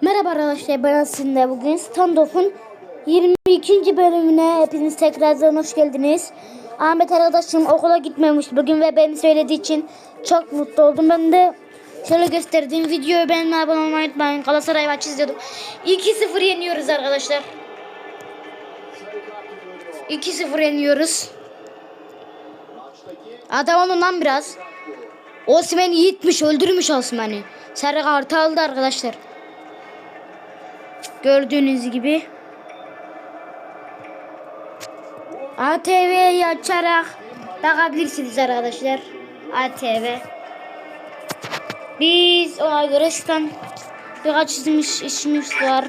Merhaba arkadaşlar ben sizinle bugün Standoff'un 22. bölümüne hepiniz tekrardan hoş geldiniz. Ahmet arkadaşım okula gitmemiş bugün ve beni söylediği için çok mutlu oldum. Ben de şöyle gösterdiğim videoyu beğenmeyi abone olmayı unutmayın. Galatasaray maçı izliyordum. 2-0 yeniyoruz arkadaşlar. 2-0 yeniyoruz. Adam olun lan biraz. Osman'ı yitmiş öldürmüş Osman'ı. Sarı kartı aldı arkadaşlar. Gördüğünüz gibi. ATV'yi açarak bakabilirsiniz arkadaşlar. ATV. Biz ona göre şuradan birkaç işimiz, işimiz var.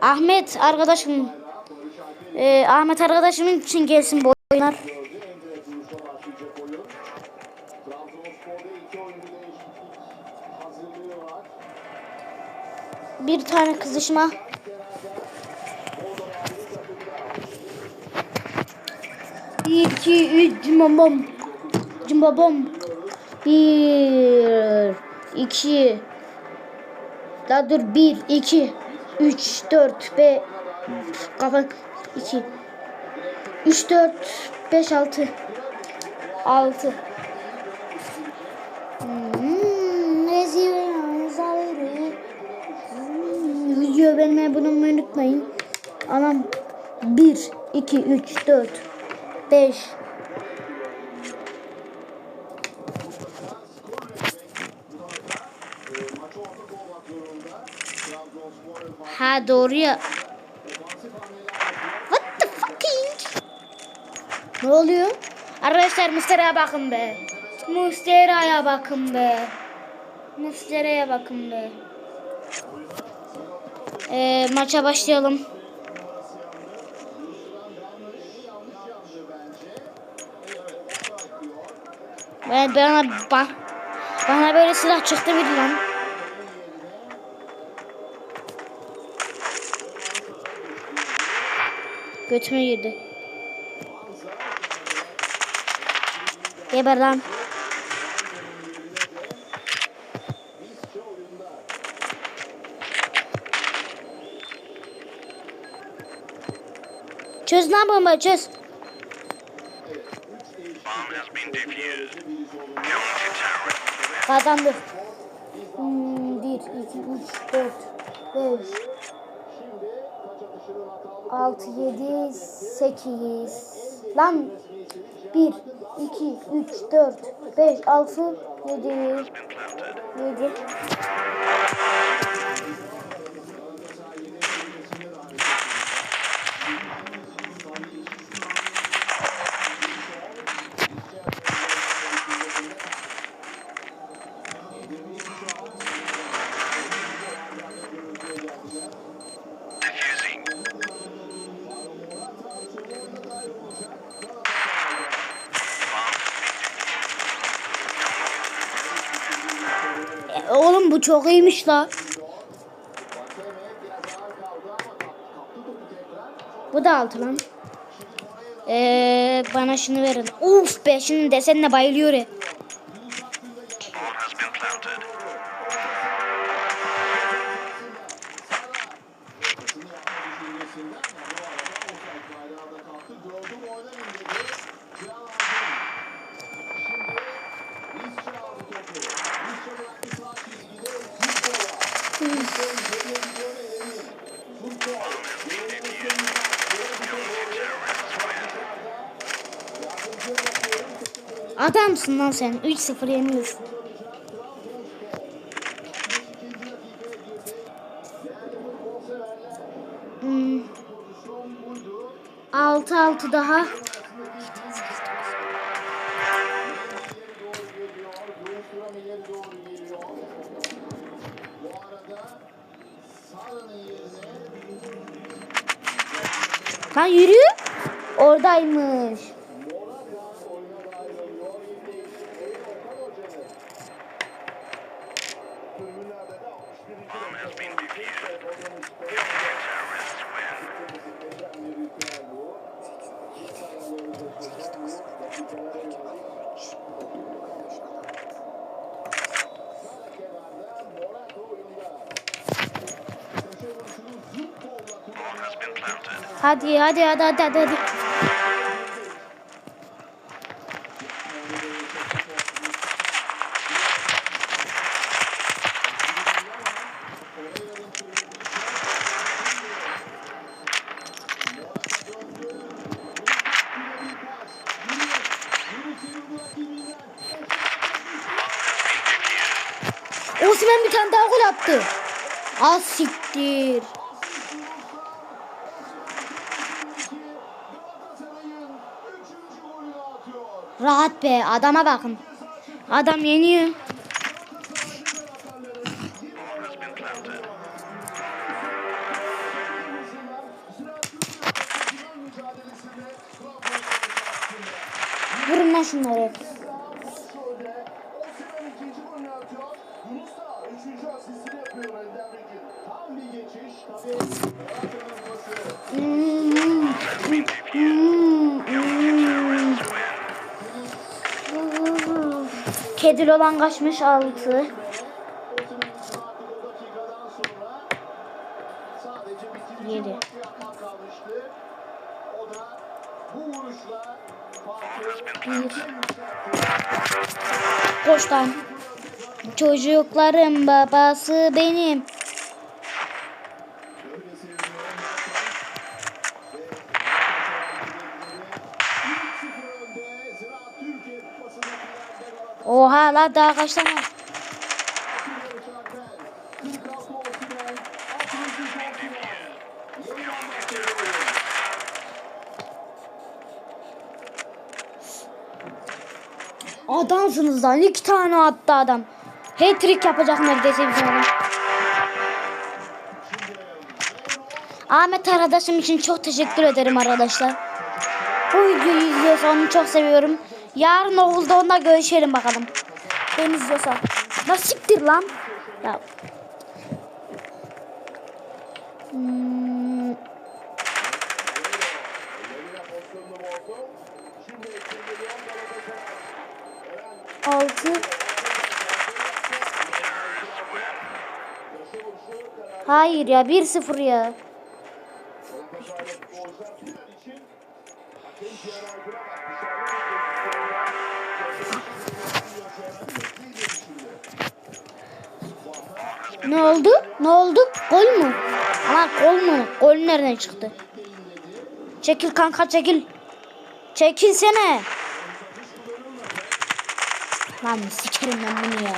Ahmet arkadaşım Ee, Ahmet arkadaşımın için gelsin bu oyunlar. Bir tane kızışma. Bir, iki, üç, cimbom. Cimbom. Bir, iki. Daha dur. Bir, iki, üç, dört, beş. Kafan. iki. Üç, dört, beş, altı. Altı. Hmm, Video beğenmeyi abone olmayı unutmayın. Anam 1, 2, 3, 4, 5. Ha doğru ya. What the fucking? Ne oluyor? Arkadaşlar Mustera'ya bakın be. Mustera'ya bakın be. Mustera'ya bakın be. Ee, maça başlayalım. Ben bana ba, bana böyle silah çıktı bir lan. Götüme girdi. Geber lan. Çöz lan bombayı çöz. Kazandık. Hmm, 1, 2, 3, 4, 5, 6, 7, 8. Lan 1, 2, 3, 4, 5, 6, 7. 7. çok iyiymiş la. Bu da altı lan. Ee, bana şunu verin. Uf be şunun desenine bayılıyor ya. Adamsın lan sen. 3-0 yeniyorsun. Hmm. 6-6 daha. Lan yürü. Oradaymış. Hadi hadi hadi hadi hadi. Osman bir tane daha gol attı. Az siktir. Rahat be adama bakın. Adam yeniyor. Vurun lan şunları. Olan kaçmış altı. Yedi. Bir. Koş lan. Çocukların babası benim. La daha kaç tane? Adamsınız lan iki tane attı adam. Hat-trick yapacak neredeyse bizim adam. Ahmet arkadaşım için çok teşekkür ederim arkadaşlar. Bu videoyu izliyorsa onu çok seviyorum. Yarın okulda onunla görüşelim bakalım. Beni izliyorsa. Nasıl siktir lan? Ya. Hmm. Altı. Hayır ya 1-0 ya. Ne oldu? Ne oldu? Gol mü? Ama gol mü? Gol nereden çıktı? Çekil kanka çekil. Çekilsene. Lan sikerim ben bunu ya.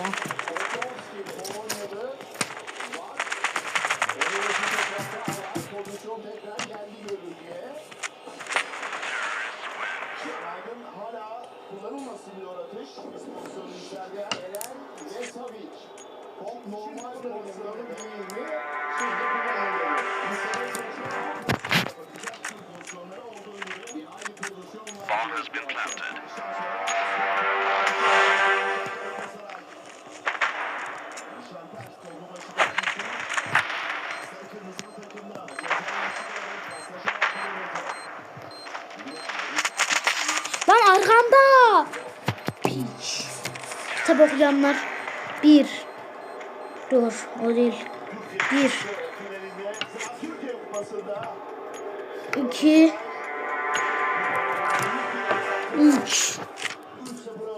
Kitap okuyanlar. Bir. Dur o değil. Bir. iki, Üç. 3-0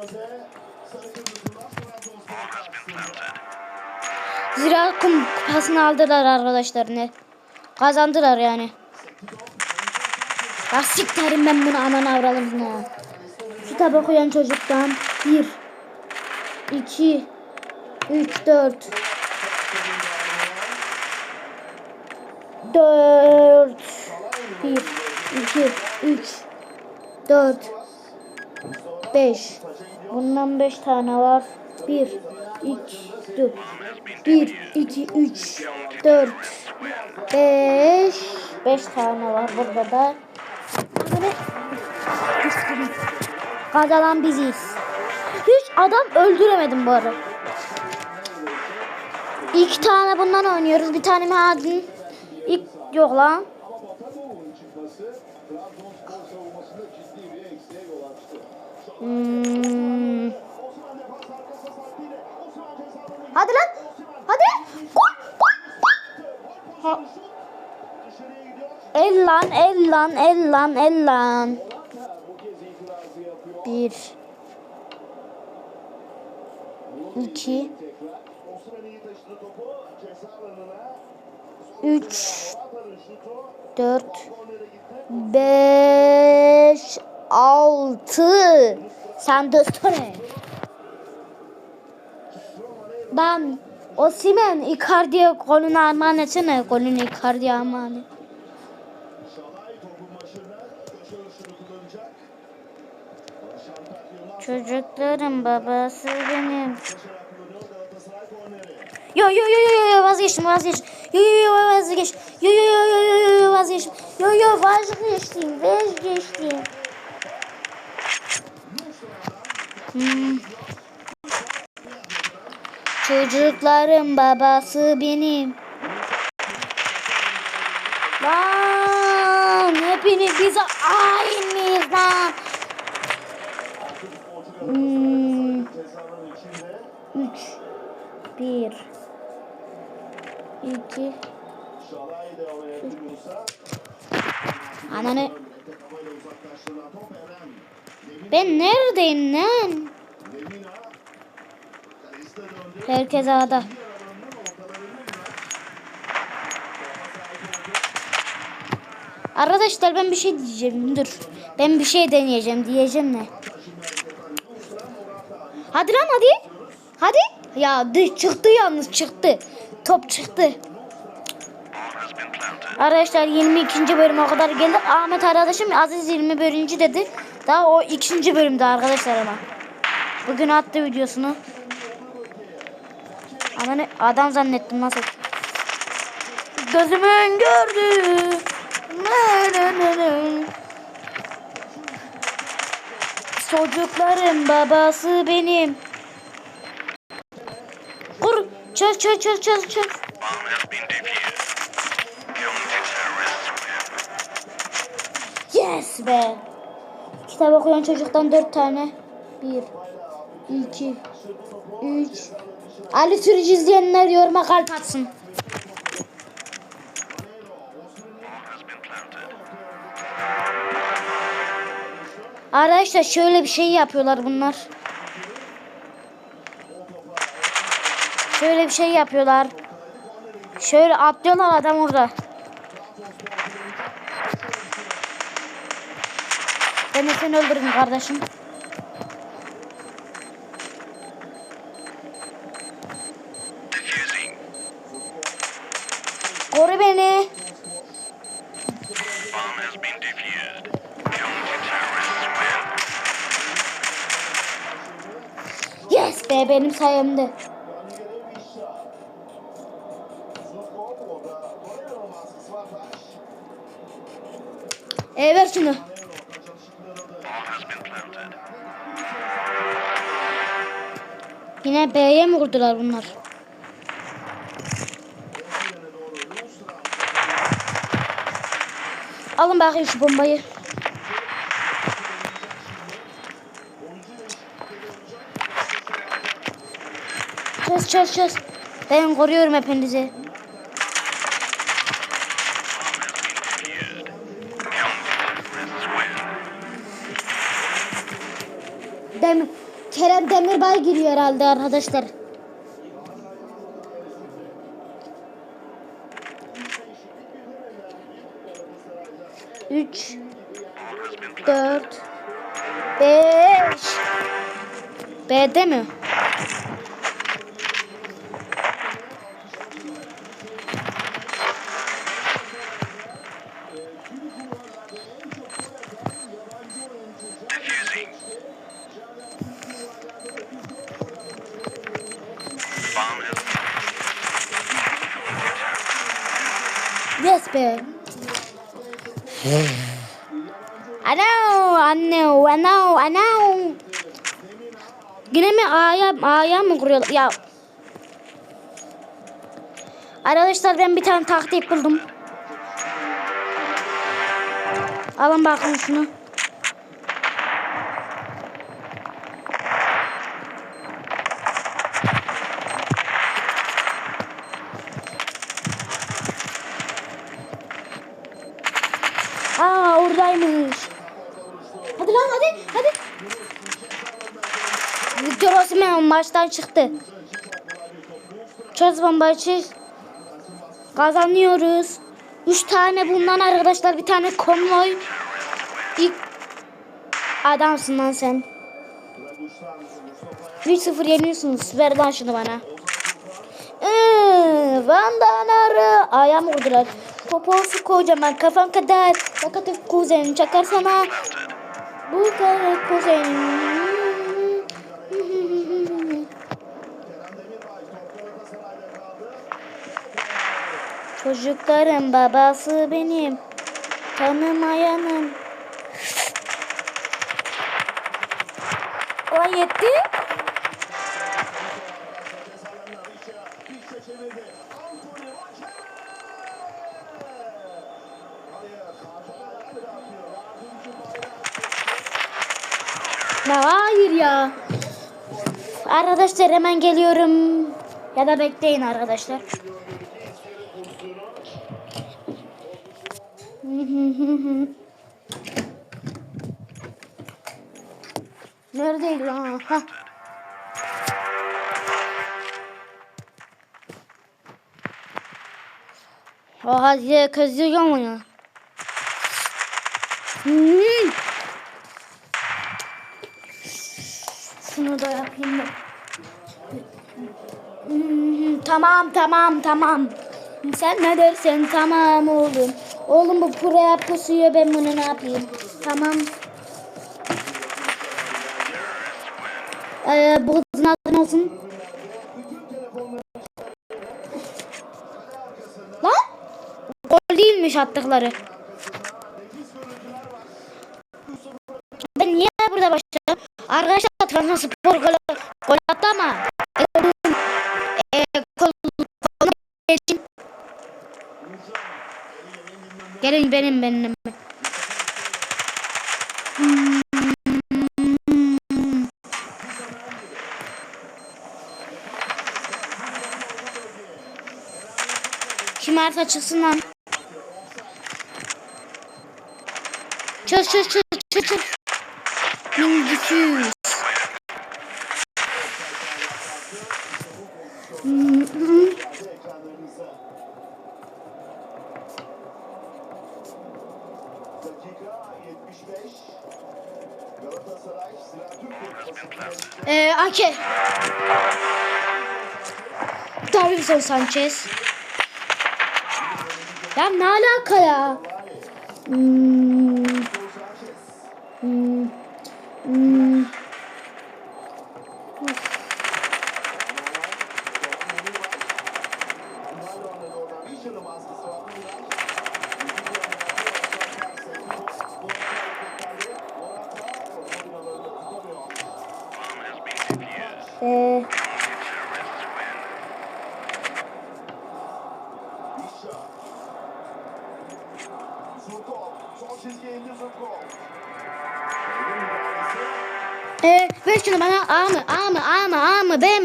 önde. Sarı kırmızılar Trabzonspor karşısında. Zira kum kupasını aldılar arkadaşlar ne? Kazandılar yani. Ya sikterim ben bunu anan avradım ya. Kitap okuyan çocuktan bir, iki, üç, dört, dört, bir, iki, üç, dört, beş. Bundan beş tane var. Bir, iki, dur. Bir, iki, üç, dört, beş. Beş tane var burada da. Kazanan biziz. Adam öldüremedim bu arada. İki tane bundan oynuyoruz. Bir tane Madin. İlk yok lan. Hmm. Hadi lan. Hadi. Gol. Gol. Gol. El lan el lan el lan el lan. Bir. 2 3 4 5 6 Sen dostone Ben Osimen Icardi'ye golünü armağan etsene. Golünü Icardi'ye armağan et. Çocukların babası benim. Yo yo yo yo yo vazgeçtim vazgeçtim. Yo yo yo vazgeçtim. Yo yo yo yo yo yo vazgeçtim. Yo yo vazgeçtim vazgeçtim. Hmm. Çocukların babası benim. Lan hepiniz bize aynıyız lan. Hmm. Üç. Bir. İki. Ananı. Ben neredeyim lan? Herkes ağda. Arkadaşlar ben bir şey diyeceğim. Dur. Ben bir şey deneyeceğim. Diyeceğim ne? Hadi lan hadi. Hadi. Ya dış çıktı yalnız çıktı. Top çıktı. Arkadaşlar 22. bölüme kadar geldik. Ahmet arkadaşım Aziz 21. dedi. Daha o ikinci bölümde arkadaşlar ama. Bugün attı videosunu. Ama ne adam zannettim nasıl? Gözümün gördüğü. Ne, ne, ne, ne. Çocukların babası benim. Kur. Çöz çöz çöz çöz çöz. Yes be. Kitap okuyan çocuktan dört tane. Bir, iki, üç. Ali Sürücü izleyenler yoruma kalp atsın. Arkadaşlar şöyle bir şey yapıyorlar bunlar. Şöyle bir şey yapıyorlar. Şöyle atlıyorlar adam orada. Ben de seni öldürürüm kardeşim. Benim sayemde. E ver şunu. Yine B'ye mi vurdular bunlar? Alın bakayım şu bombayı. Çöz çöz çöz. Ben koruyorum hepinizi. Demir, Kerem Demirbay giriyor herhalde arkadaşlar. Üç, dört, beş. B'de mi? Yes be. I know, I know, I know, I know. Yine mi A'ya A'ya mı kuruyorlar? Ya. Arkadaşlar ben bir tane taktik buldum. Alın bakın şunu. Aa oradaymış. Hadi lan hadi hadi. Victor Osimhen maçtan çıktı. Çöz bombayı kazanıyoruz. Üç tane bundan arkadaşlar bir tane konvoy. İlk adamsın lan sen. 3-0 yeniyorsunuz. Ver lan şunu bana. Ee, arı. Ayağımı vurdular. Poposu kocaman kafam kadar. Fakat kuzen çakar sana. Bu kadar kuzen. Çocukların babası benim. Tanımayanım. O yetti. Ya hayır ya. Arkadaşlar hemen geliyorum. Ya da bekleyin arkadaşlar. Neredeydi lan? Hah. O hadi kızıyor mu ya? Hmm. Şunu da yapayım da. Hmm, tamam tamam tamam. Sen ne dersen tamam oğlum. Oğlum bu buraya pusuyor ben bunu ne yapayım? Tamam. Ee, bu kızın adı ne olsun? Lan? Gol değilmiş attıkları. Gelin benim benim. Kim arsa çıksın lan. Çöz çöz çöz çöz çöz. Minicisiz. Dakika 75. Galatasaray Sinan Türk Ee, Ake. Davinson Sanchez. Ya ne alaka ya? Hmm.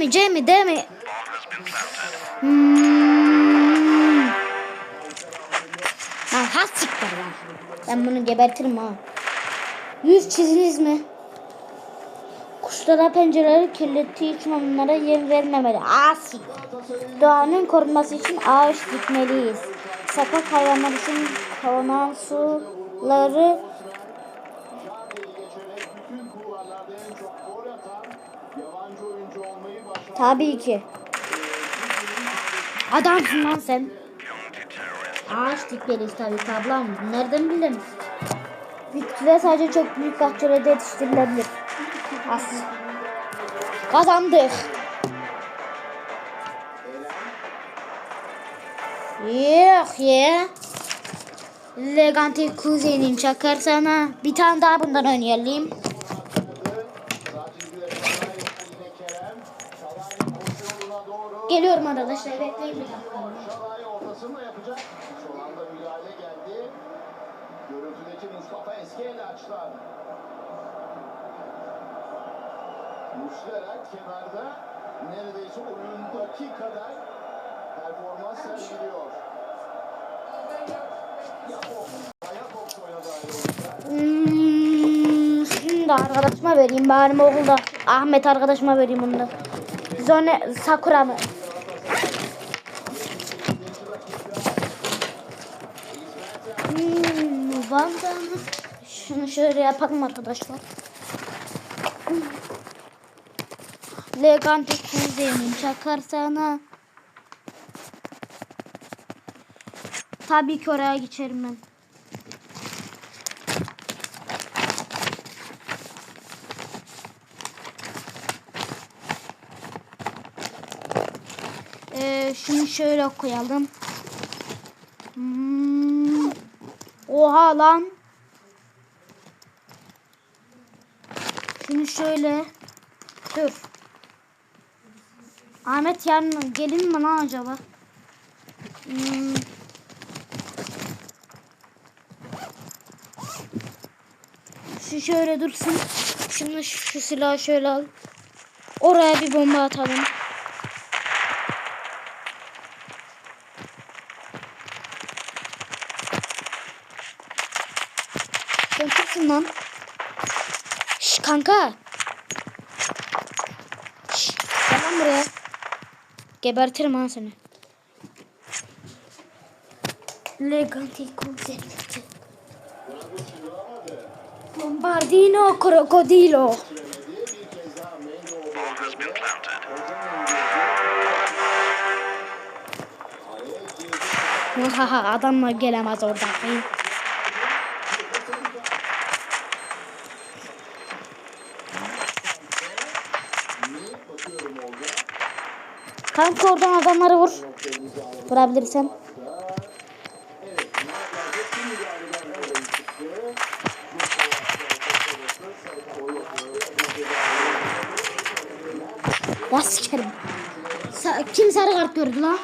Mi? C mi? D mi? Hmm. Has siktir lan. Ben bunu gebertirim ha. Yüz çiziniz mi? Kuşlara pencereleri kirlettiği için onlara yem vermemeli. Asi. Doğanın korunması için ağaç dikmeliyiz. Sakat hayvanlar için konan suları tabii ki. Adamsın lan sen. Ağaç dikmeliyiz tabii ki ablam. Nereden bildin? Bitkiler sadece çok büyük bahçelerde yetiştirilebilir. As. Kazandık. Yok ya. Leganti kuzenim çakar sana. Bir tane daha bundan oynayalım. Sağ çizgide Şalay yine Kerem. Şalay pozisyonuna doğru. Geliyorum arkadaşlar bekleyin bir dakika. Ortasını yapacak. Son anda müdahale geldi. Görüntüdeki Mustafa eski el açlar. Muslera kenarda neredeyse oyundaki kadar performans sergiliyor. Hmm, da arkadaşıma vereyim bari okulda. Ahmet arkadaşıma vereyim bunu da. Zone Sakura mı? Hmm, Vanda mı? Şunu şöyle yapalım arkadaşlar. Legante kuzenim çakar sana. Tabii ki oraya geçerim ben. Ee, şunu şöyle koyalım. Hmm. Oha lan. Şunu şöyle. Dur. Ahmet yarın gelin mi lan acaba? Hmm. Şu şöyle dursun. Şimdi şu silahı şöyle al. Oraya bir bomba atalım. Sen kimsin lan? Şş kanka. Şş, gel lan buraya. Gebertirim ha seni. Leganti konserti. Bombardino crocodilo. Haha adamlar gelemez oradan. Kanka oradan adamları vur. Vurabilirsen. Bas sikerim. Sa- Kim sarı kart gördü lan?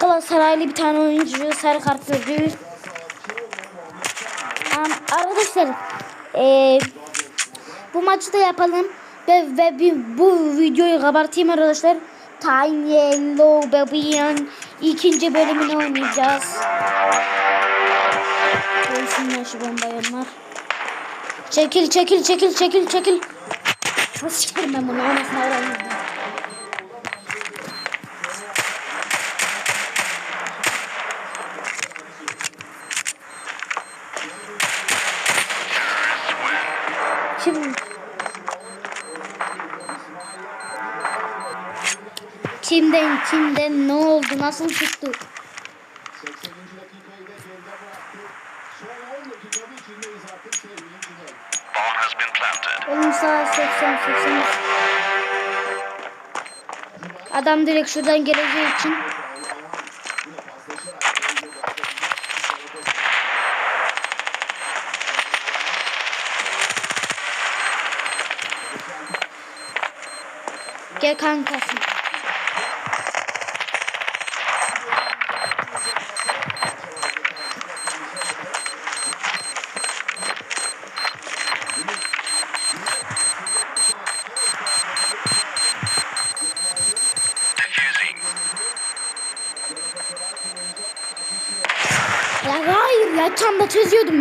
Galatasaraylı bir tane oyuncu sarı kart gördü. Am- Arkadaşlar eee, bu maçı da yapalım ve, ve bir, bu videoyu kabartayım arkadaşlar. Time Yellow Baby'in ikinci bölümünü oynayacağız. Ölsünler şu bombayı onlar. Çekil çekil çekil çekil çekil. Nasıl ben bunu anasını öğrendim. Been planted. Onun saat 80 80. Adam direkt şuradan geleceği için Gel kankası.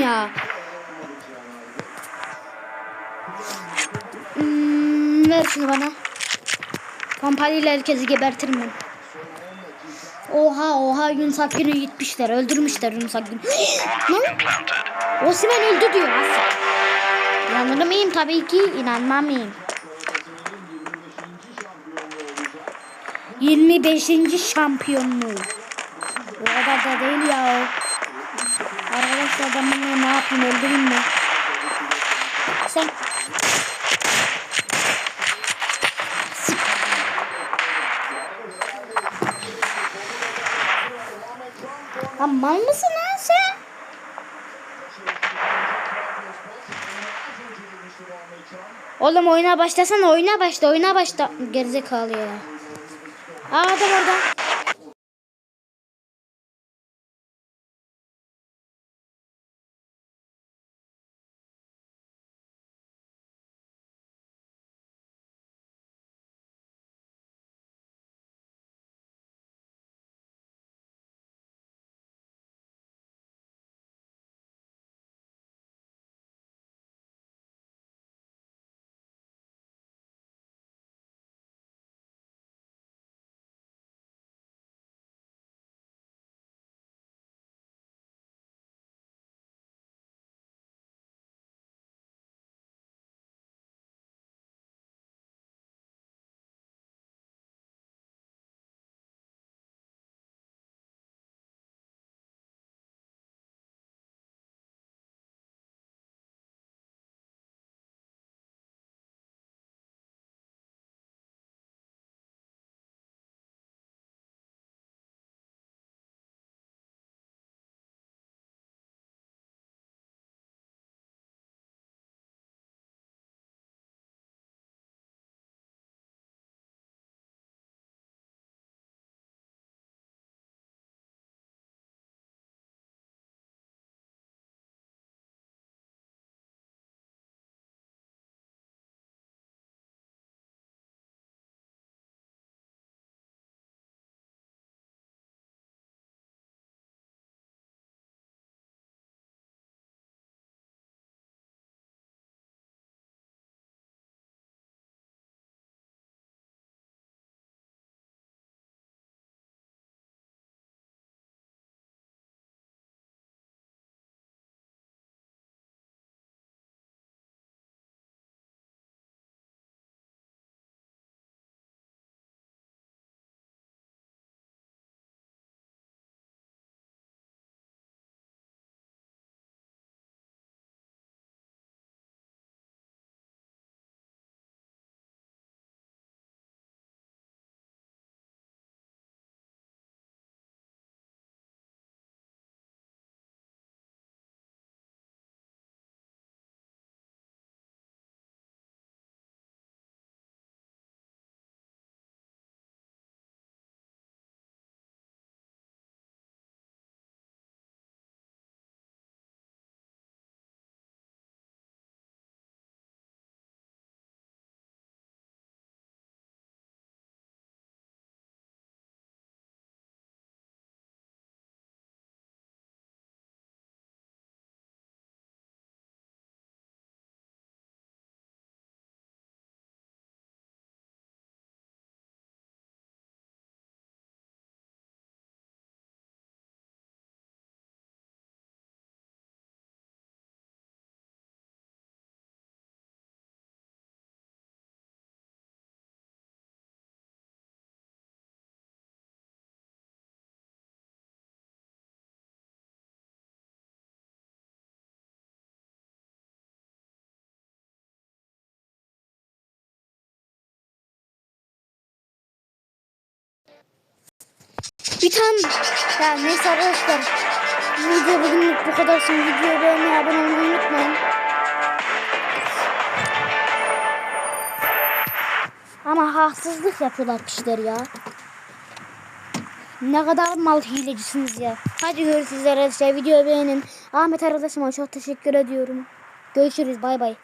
Ya. Hmm, ver şunu bana. Pompalıyla herkesi gebertirim ben. Oha oha Yunus Akgün'ü gitmişler. Öldürmüşler Yunus Akgün'ü. Lan. Osman öldü diyor Asya. İnanır mıyım? Tabii ki inanmam mıyım? 25. şampiyonluğu. O kadar da değil ya. Ben bunu ne yapayım öldüreyim mi? Sen Lan mal mısın lan sen? Oğlum oyuna başlasana oyuna başla oyuna başla. Gerizekalı ya. Aa adam orada. Bir tane ya neyse arkadaşlar. Video bugünlük bu kadar. Şimdi videoyu beğenmeyi abone olmayı unutmayın. Ama haksızlık yapıyorlar kişiler ya. Ne kadar mal hilecisiniz ya. Hadi görüşürüz arkadaşlar. Videoyu beğenin. Ahmet arkadaşıma çok teşekkür ediyorum. Görüşürüz. Bay bay.